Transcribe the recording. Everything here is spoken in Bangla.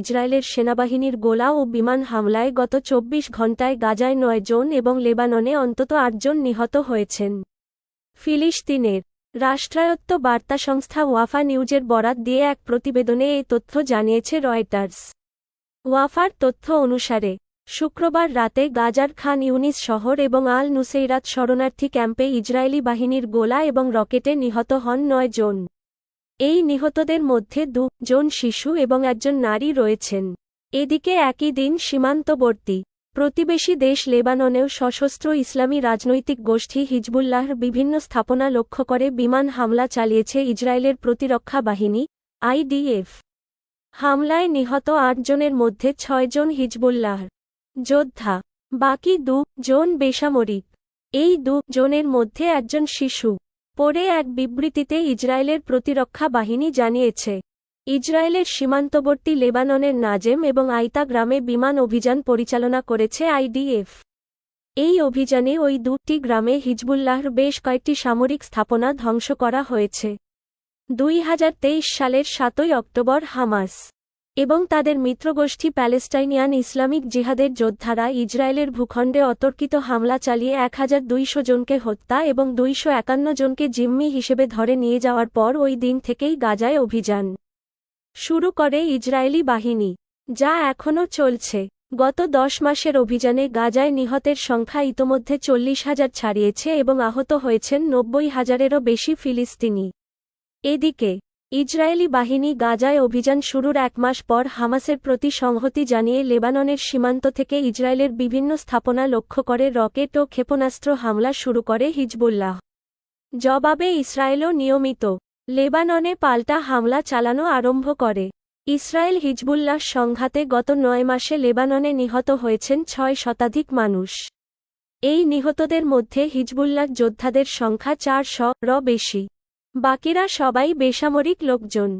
ইসরায়েলের সেনাবাহিনীর গোলা ও বিমান হামলায় গত চব্বিশ ঘণ্টায় গাজায় নয় জন এবং লেবাননে অন্তত আটজন নিহত হয়েছেন। ফিলিস্তিনের রাষ্ট্রায়ত্ত বার্তা সংস্থা ওয়াফা নিউজের বরাত দিয়ে এক প্রতিবেদনে এই তথ্য জানিয়েছে রয়টার্স। ওয়াফার তথ্য অনুসারে, শুক্রবার রাতে গাজার খান ইউনিস শহর এবং আল নুসেইরাত শরণার্থী ক্যাম্পে ইসরায়েলি বাহিনীর গোলা এবং রকেটে নিহত হন নয় জন। এই নিহতদের মধ্যে দু জন শিশু এবং একজন নারী রয়েছেন। এদিকে একই দিন সীমান্তবর্তী প্রতিবেশী দেশ লেবাননেও সশস্ত্র ইসলামী রাজনৈতিক গোষ্ঠী হিজবুল্লাহর বিভিন্ন স্থাপনা লক্ষ্য করে বিমান হামলা চালিয়েছে ইসরায়েলের প্রতিরক্ষা বাহিনী, আইডিএফ। হামলায় নিহত আটজনের মধ্যে ছয়জন হিজবুল্লাহর যোদ্ধা, বাকি দু জন বেসামরিক। এই দু জনের মধ্যে একজন শিশু পরে এক বিবৃতিতে ইসরায়েলের প্রতিরক্ষা বাহিনী জানিয়েছে, ইসরায়েলের সীমান্তবর্তী লেবাননের নাজেম এবং আইতা গ্রামে বিমান অভিযান পরিচালনা করেছে আইডিএফ। এই অভিযানে ওই দুটি গ্রামে হিজবুল্লাহর বেশ কয়েকটি সামরিক স্থাপনা ধ্বংস করা হয়েছে। দুই হাজার তেইশ সালের সাতই অক্টোবর হামাস। এবং তাদের মিত্রগোষ্ঠী প্যালেস্টাইনিয়ান ইসলামিক জিহাদের যোদ্ধারা ইসরায়েলের ভূখণ্ডে অতর্কিত হামলা চালিয়ে এক হাজার দুইশো জনকে হত্যা এবং দুইশো একান্ন জনকে জিম্মি হিসেবে ধরে নিয়ে যাওয়ার পর ওই দিন থেকেই গাজায় অভিযান শুরু করে ইসরায়েলি বাহিনী, যা এখনও চলছে। গত দশ মাসের অভিযানে গাজায় নিহতের সংখ্যা ইতোমধ্যে চল্লিশ হাজার ছাড়িয়েছে এবং আহত হয়েছেন নব্বই হাজারেরও বেশি ফিলিস্তিনি। এদিকে ইসরায়েলি বাহিনী গাজায় অভিযান শুরুর এক মাস পর হামাসের প্রতি সংহতি জানিয়ে লেবাননের সীমান্ত থেকে ইসরায়েলের বিভিন্ন স্থাপনা লক্ষ্য করে রকেট ও ক্ষেপণাস্ত্র হামলা শুরু করে হিজবুল্লাহ। জবাবে ইসরায়েলও নিয়মিত লেবাননে পাল্টা হামলা চালানো আরম্ভ করে। ইসরায়েল হিজবুল্লাহ সংঘাতে গত নয় মাসে লেবাননে নিহত হয়েছেন ছয় শতাধিক মানুষ। এই নিহতদের মধ্যে হিজবুল্লাহ যোদ্ধাদের সংখ্যা চার র বেশি। বাকিরা সবাই বেসামরিক লোকজন।